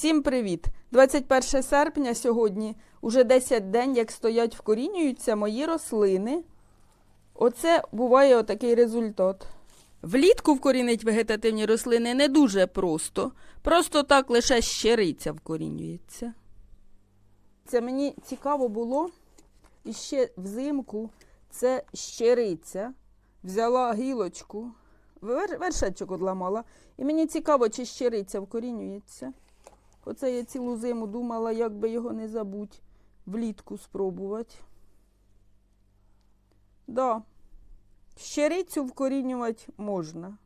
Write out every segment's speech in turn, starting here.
Всім привіт! 21 серпня сьогодні уже 10 день, як стоять вкорінюються мої рослини. Оце буває отакий результат. Влітку вкорінить вегетативні рослини не дуже просто. Просто так лише щириця вкорінюється. Це мені цікаво було. І ще взимку це щириця. Взяла гілочку, вершечок одламала. І мені цікаво, чи щириця вкорінюється. Оце я цілу зиму думала, як би його не забудь влітку спробувати. Да, щирицю вкорінювати можна.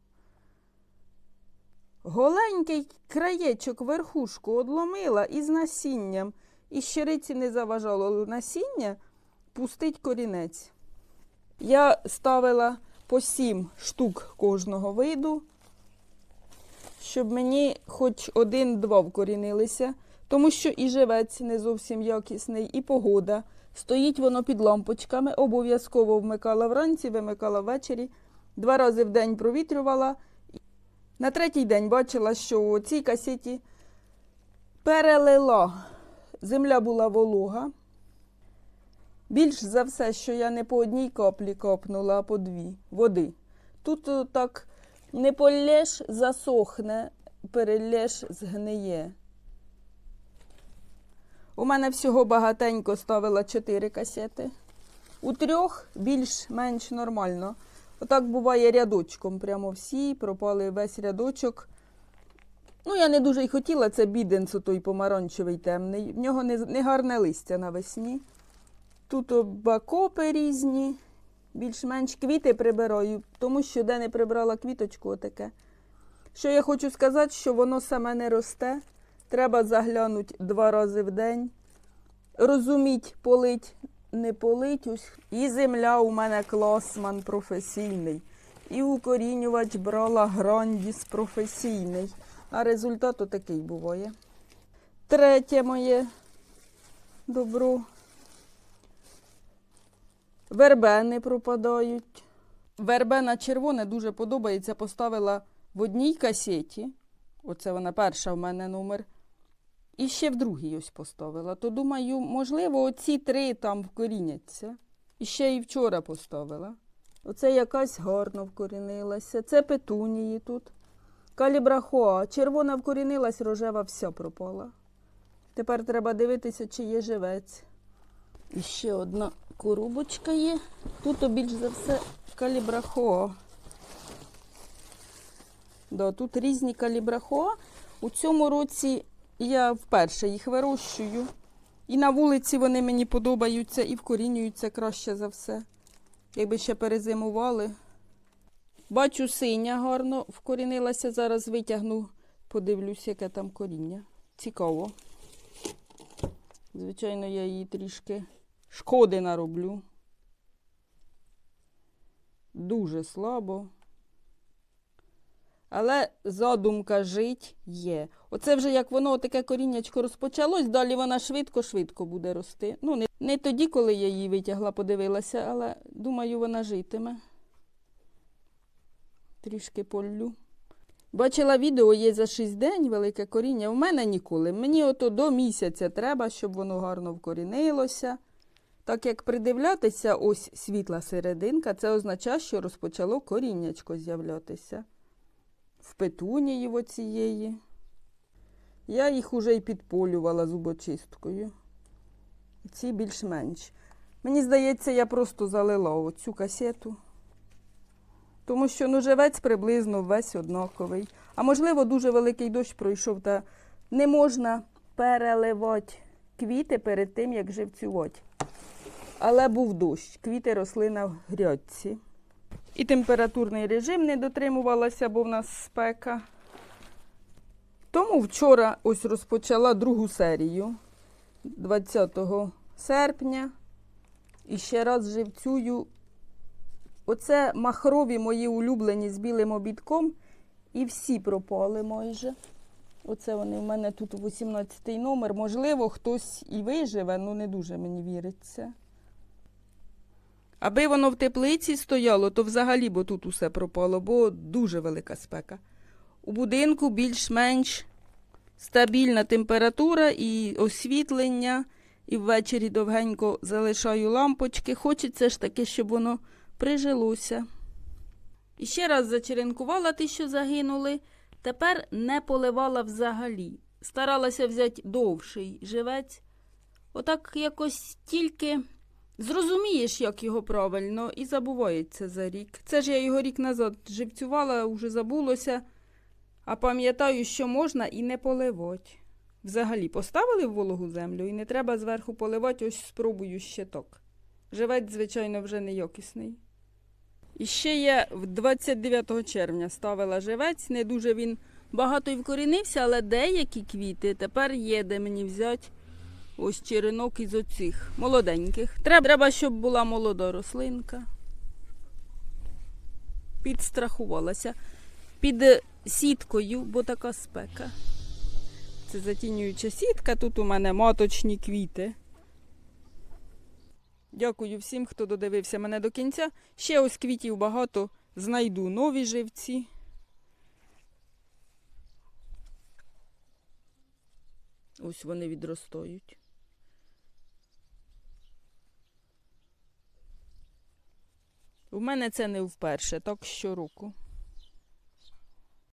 Голенький краєчок верхушку одломила із насінням. І щириці не заважало насіння пустить корінець. Я ставила по сім штук кожного виду щоб мені хоч один-два вкорінилися, тому що і живець не зовсім якісний, і погода. Стоїть воно під лампочками, обов'язково вмикала вранці, вимикала ввечері, два рази в день провітрювала. На третій день бачила, що у цій касеті перелила. Земля була волога. Більш за все, що я не по одній каплі капнула, а по дві води. Тут о, так не полєш, засохне, перелєш, згниє. У мене всього багатенько ставила чотири касети. У трьох більш-менш нормально. Отак буває рядочком. Прямо всі пропали весь рядочок. Ну, я не дуже й хотіла, це біденц той помаранчевий темний. В нього не, не гарне листя навесні. Тут о, бакопи різні більш-менш квіти прибираю, тому що де не прибрала квіточку отаке. Що я хочу сказати, що воно саме не росте. Треба заглянути два рази в день. Розуміть, полить, не полить. Ось. І земля у мене класман професійний. І укорінювач брала грандіс професійний. А результат отакий буває. Третє моє добро. Вербени пропадають. Вербена червоне дуже подобається. Поставила в одній касеті. Оце вона перша в мене номер. І ще в другій ось поставила. То думаю, можливо, оці три там вкоріняться. І ще і вчора поставила. Оце якась гарно вкорінилася. Це петунії тут. Калібрахоа. Червона вкорінилась, рожева вся пропала. Тепер треба дивитися, чи є живець. І ще одна коробочка є. Тут більш за все калібрахоа. Да, тут різні калібрахоа. У цьому році я вперше їх вирощую. І на вулиці вони мені подобаються і вкорінюються краще за все. Якби ще перезимували. Бачу, синя гарно вкорінилася. Зараз витягну, подивлюсь, яке там коріння. Цікаво. Звичайно, я її трішки шкоди нароблю. Дуже слабо. Але задумка жить є. Оце вже як воно таке коріннячко розпочалось, далі вона швидко-швидко буде рости. Ну, не, не тоді, коли я її витягла, подивилася, але думаю, вона житиме. Трішки поллю. Бачила відео, є за 6 день велике коріння. У мене ніколи. Мені ото до місяця треба, щоб воно гарно вкорінилося. Так як придивлятися, ось світла серединка, це означає, що розпочало коріннячко з'являтися. В петунії оцієї. Я їх уже й підполювала зубочисткою. Ці більш-менш. Мені здається, я просто залила оцю касету. Тому що ну, живець приблизно весь однаковий. А можливо, дуже великий дощ пройшов, та не можна переливати квіти перед тим, як живцювати. Але був дощ, квіти росли на грядці. І температурний режим не дотримувалася, бо в нас спека. Тому вчора ось розпочала другу серію 20 серпня. І ще раз живцюю. Оце махрові мої улюблені з білим обідком. І всі пропали майже. Оце вони в мене тут 18 номер. Можливо, хтось і виживе, але не дуже мені віриться. Аби воно в теплиці стояло, то взагалі бо тут усе пропало, бо дуже велика спека. У будинку більш-менш стабільна температура і освітлення, і ввечері довгенько залишаю лампочки. Хочеться ж таки, щоб воно прижилося. І ще раз зачеренкувала ті, що загинули. Тепер не поливала взагалі. Старалася взяти довший живець. Отак якось тільки зрозумієш, як його правильно, і забувається за рік. Це ж я його рік назад живцювала, вже забулося, а пам'ятаю, що можна і не поливати. Взагалі поставили в вологу землю і не треба зверху поливати, ось спробую ще так. Живець, звичайно, вже неякісний. І ще я в 29 червня ставила живець, не дуже він багато й вкорінився, але деякі квіти тепер є, де мені взяти ось черенок із оцих молоденьких. Треба, щоб була молода рослинка. Підстрахувалася. Під е, сіткою, бо така спека. Це затінююча сітка, тут у мене маточні квіти. Дякую всім, хто додивився мене до кінця. Ще ось квітів багато знайду нові живці. Ось вони відростають. У мене це не вперше, так щороку.